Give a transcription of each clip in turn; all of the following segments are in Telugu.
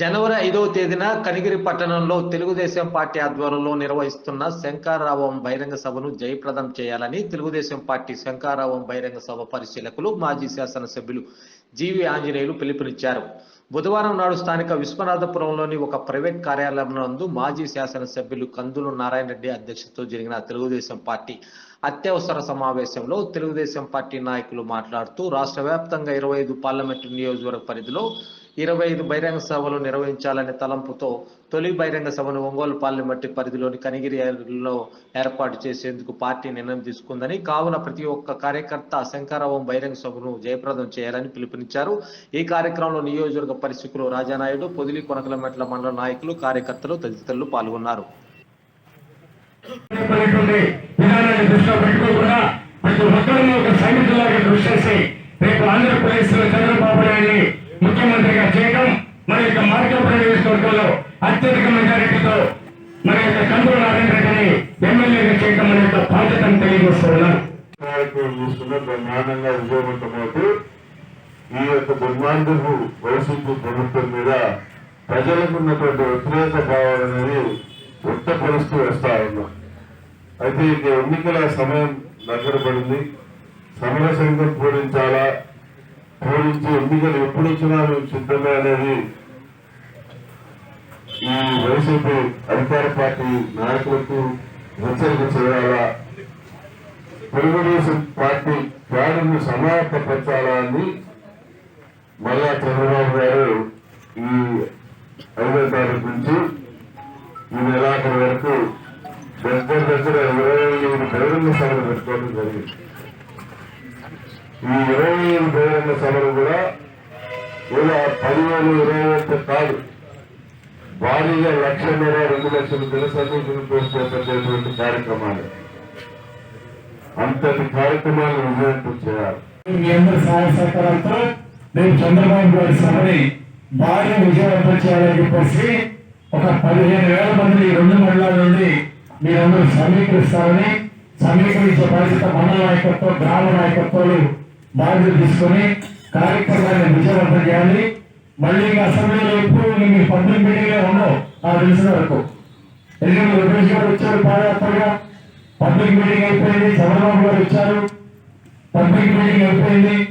జనవరి ఐదవ తేదీన కనిగిరి పట్టణంలో తెలుగుదేశం పార్టీ ఆధ్వర్యంలో నిర్వహిస్తున్న శంకారావం బహిరంగ సభను జయప్రదం చేయాలని తెలుగుదేశం పార్టీ శంకారావం బహిరంగ సభ పరిశీలకులు మాజీ శాసనసభ్యులు జీవి ఆంజనేయులు పిలుపునిచ్చారు. బుధవారం నాడు స్థానిక విశ్వనాథపురంలోని ఒక ప్రైవేట్ కార్యాలయం నందు మాజీ శాసనసభ్యులు కందులు నారాయణ రెడ్డి అధ్యక్షతతో జరిగిన తెలుగుదేశం పార్టీ అత్యవసర సమావేశంలో తెలుగుదేశం పార్టీ నాయకులు మాట్లాడుతూ రాష్ట్ర వ్యాప్తంగా ఇరవై ఐదు పార్లమెంటు నియోజకవర్గ పరిధిలో ఇరవై ఐదు బహిరంగ సభలు నిర్వహించాలనే తలంపుతో తొలి బహిరంగ సభను ఒంగోలు పార్లమెంటు పరిధిలోని కనిగిరిలో ఏర్పాటు చేసేందుకు పార్టీ నిర్ణయం తీసుకుందని కావున ప్రతి ఒక్క కార్యకర్త శంకరావం బహిరంగ సభను జయప్రదం చేయాలని పిలుపునిచ్చారు. ఈ కార్యక్రమంలో నియోజకవర్గ పరిశీకులు రాజానాయుడు పొదిలి కొనకలమెట్ల మండల నాయకులు కార్యకర్తలు తదితరులు పాల్గొన్నారు. ప్రతి ఒక్కరిని ఒక సైనికులాగా కృషి చేసి రేపు ఆంధ్రప్రదేశ్లో చంద్రబాబు నాయుడిని ముఖ్యమంత్రిగా చేయడం మన యొక్క మార్గపురం నియోజకవర్గంలో అత్యధిక మెజారిటీతో మన యొక్క కందుల నారాయణ రెడ్డిని ఎమ్మెల్యేగా చేయడం మన యొక్క బాధ్యతను తెలియజేస్తున్నాం. బ్రహ్మాండంగా విజయవంతమవుతూ ఈ యొక్క దుర్మార్గపు వైసీపీ ప్రభుత్వం మీద ప్రజలకు ఉన్నటువంటి వ్యతిరేక భావాలు అనేది వ్యక్తపరుస్తూ వస్తా ఉన్నాం. అయితే ఇక ఎన్నికల సమయం దగ్గర పడింది. సమర సంఘం పూరించాలా? పూరించి ఎన్నికలు ఎప్పుడు వచ్చినా మేము సిద్ధమే అనేది ఈ వైసీపీ అధికార పార్టీ నాయకులకు హెచ్చరిక చేయాలా? తెలుగుదేశం పార్టీ క్యాడర్ను సమాయత్తపరచాలా అని మళ్ళా చంద్రబాబు గారు ఈ ఐదో తారీఖు నుంచి ఈ నెలాఖరు వరకు దగ్గర దగ్గర ఇరవై ఐదు బహిరంగ సభలు పెట్టుకోవడం జరిగింది. ఈ ఇరవై ఐదు బహిరంగ సభలు కూడా ఇలా పదివేలు ఇరవై అంటే కాదు. భారీగా లక్షన్నర రెండు లక్షల జన సమీక్షలు కార్యక్రమాలు. అంతటి కార్యక్రమాలు విజయవంతం చేయాలి. మీ సహాయ సహకారాలతో రేపు చంద్రబాబు గారి సభని భారీ విజయవంతం చేయాలని చెప్పేసి ఒక పదిహేను వేల మంది రెండు మండలాల నుండి మీరందరూ సమీకరిస్తారని సమీకరించే బాధ్యత మండల నాయకత్వం గ్రామ నాయకత్వాలు బాధ్యత తీసుకొని కార్యక్రమాన్ని విజయవంతం చేయాలి. మళ్ళీ అసెంబ్లీలో ఎప్పుడు మీ పబ్లిక్ మీటింగ్లే ఉండవు. నాకు తెలిసిన వరకు. ఎందుకంటే రమేష్ గారు వచ్చారు పాదయాత్రగా. పబ్లిక్ మీటింగ్ అయిపోయింది. చంద్రబాబు గారు వచ్చారు. పబ్లిక్ మీటింగ్ అయిపోయింది.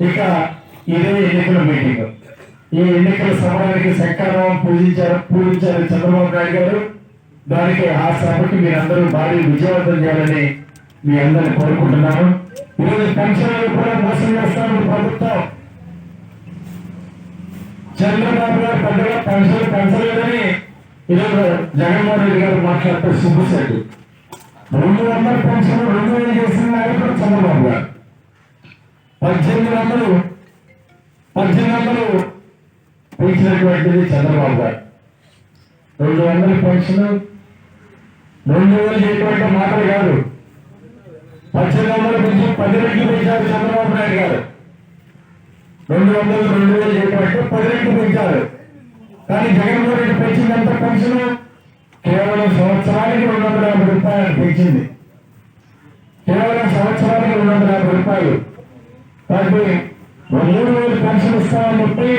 ఇక ఇదే ఎన్నికల మీటింగ్. ఈ ఎన్నికల సమయానికి సకాలం పూజించారు పూజించారు చంద్రబాబు నాయుడు గారు. దానికి ఆ సభకి మీరందరూ భారీ విజయవంతం చేయాలని మీ అందరిని కోరుకుంటున్నాను. ఈరోజు పెన్షన్లు కూడా మోసం చేస్తాను ప్రభుత్వం. చంద్రబాబు గారు పెద్దగా పెన్షన్లు పెంచలేదని ఈరోజు జగన్మోహన్ రెడ్డి గారు మాట్లాడుతూ సిగ్గుసేటు రెండు వందల పెన్షన్ రెండు వేలు చేసిన నాయకుడు చంద్రబాబు గారు. పద్దెనిమిది వందలు పద్దెనిమిది వందలు పెంచినటువంటిది చంద్రబాబు గారు. రెండు వందల పెన్షన్ రెండు వేలు చేయటువంటి మాటలు కాదు. పద్దెనిమిది వందలు పెంచి పది రెట్లు పెంచారు చంద్రబాబు నాయుడు గారు. రెండు వందలు రెండు వేలు చేయటువంటి పది రెట్లు పెంచారు కానీ జగన్మోహన్ రెడ్డి పెంచిందంత పెన్షన్? కేవలం సంవత్సరానికి రెండు వందల యాభై రూపాయలు పెంచింది. కేవలం సంవత్సరానికి రెండు వందల యాభై రూపాయలు. కాబట్టి మూడు వేలు పెన్షన్ ఇస్తామని చెప్పి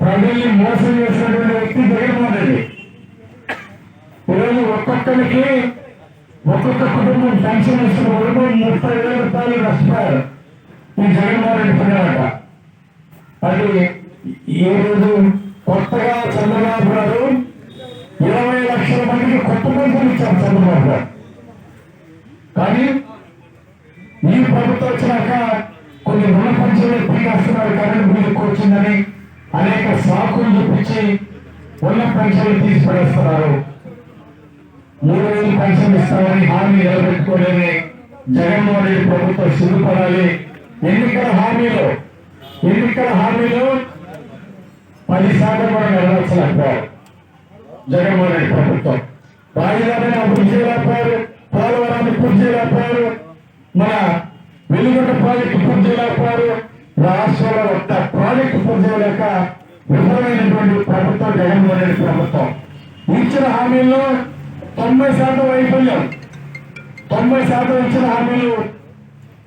ప్రజల్ని మోసం చేసినటువంటి వ్యక్తి జగన్మోహన్ రెడ్డి. ఈరోజు ఒక్కొక్కరికి ఒక్కొక్క కుటుంబం పెన్షన్ ఇస్తున్న కుటుంబం ముప్పై వేల రూపాయలు నష్టపోయారు. ఈ జగన్మోహన్ రెడ్డి పడినమాట అది ఈ రోజు కొత్తగా చంద్రబాబు గారు ఇరవై లక్షల మందికి కొత్త పెన్షన్ ఇచ్చారు చంద్రబాబు గారు. కానీ ఈ ప్రభుత్వం వచ్చినాక కొన్ని రుణ పంచులు పీకేస్తున్నారు కరెంట్ బిల్లు ఎక్కువ వచ్చిందని అనేక సాకులు చూపించి ఉన్న పెన్షన్లు తీసి పడేస్తున్నారు మూడు వేలు పెన్షన్ ఇస్తామని హామీ నిలబెట్టుకోలేని జగన్మోహన్ రెడ్డి ప్రభుత్వం సిగ్గుపడాలి ఎన్నికల హామీలో ఎన్నికల హామీలో పది శాతం కూడా నెరవేర్చలేకపోయారు జగన్మోహన్ రెడ్డి ప్రభుత్వం. రాజధానిని అభివృద్ధి చేయలేకపోయారు. పోలవరాన్ని పూర్తి చేయలేకపోయారు. మన వెలుగుట ప్రాజెక్టు పూర్తి చేయలేకపోయారు. రాష్ట్రంలో ఒక్క ప్రాజెక్టు పూర్తి చేయలేక విఫలమైనటువంటి ప్రభుత్వం జగన్మోహన్ రెడ్డి ప్రభుత్వం. ఇచ్చిన హామీల్లో తొంభై శాతం వైఫల్యం. తొంభై శాతం ఇచ్చిన హామీలు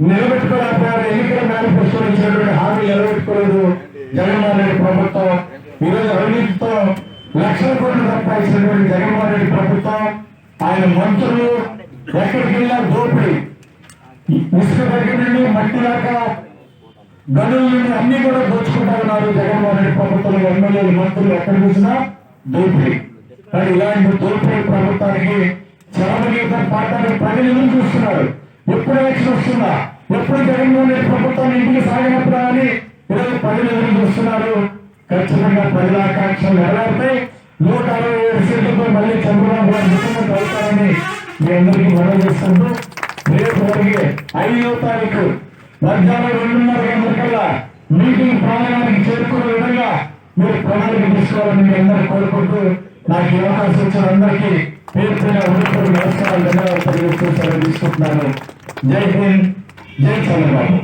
నిలబెట్టుకోలేకపోయారు. ఎన్నికల మేనిఫెస్టోలో ఇచ్చినటువంటి హామీలు నిలబెట్టుకోలేదు. జగన్మోహన్ రెడ్డి ప్రభుత్వం. ఈరోజు అవినీతితో లక్షల కోట్లు సంపాదించినటువంటి జగన్మోహన్ రెడ్డి ప్రభుత్వం ఆయన మంత్రులు ఎక్కడికి వెళ్ళినా దోపిడీ. ఇసుక దగ్గర నుండి మట్టి దాకా గనుల నుండి అన్ని కూడా దోచుకుంటా ఉన్నారు జగన్మోహన్ రెడ్డి ప్రభుత్వం. ఎమ్మెల్యేలు మంత్రులు ఎక్కడ చూసినా దోపిడీ. మరి ఇలాంటి దోపిడీ ప్రభుత్వానికి చరమగీతం పాడడానికి ప్రజలు చూస్తున్నారు? ఎప్పుడు ఎలక్షన్ వస్తుందా? ఎప్పుడు జగన్మోహన్ రెడ్డి ప్రభుత్వాన్ని ఇంటికి సాగినప్పుడు అని ఈరోజు ప్రజలు ఎదురు చూస్తున్నారు? ఖచ్చితంగా ప్రజల ఆకాంక్షలు నెరవేరుతాయి నూట అరవై ఏడు సీట్లతో మళ్ళీ చంద్రబాబు గారు ముఖ్యమంత్రి అవుతారని మీ అందరికీ మనవి చేస్తుంటూ రేపు జరిగే ఐదో తారీఖు మధ్యాహ్నం రెండున్నర గంటలకల్లా మీటింగ్ ప్రాంగణానికి చేరుకునే విధంగా మీరు ప్రణాళిక తీసుకోవాలని మీ అందరూ కోరుకుంటూ నాకు ఈ అవకాశం ఇచ్చిన అందరికీ పేరు పేరు నమస్కారాలు ధన్యవాదాలు తెలియజేస్తూ సెలవు తీసుకుంటున్నాను. జై హింద్ జై చంద్రబాబు.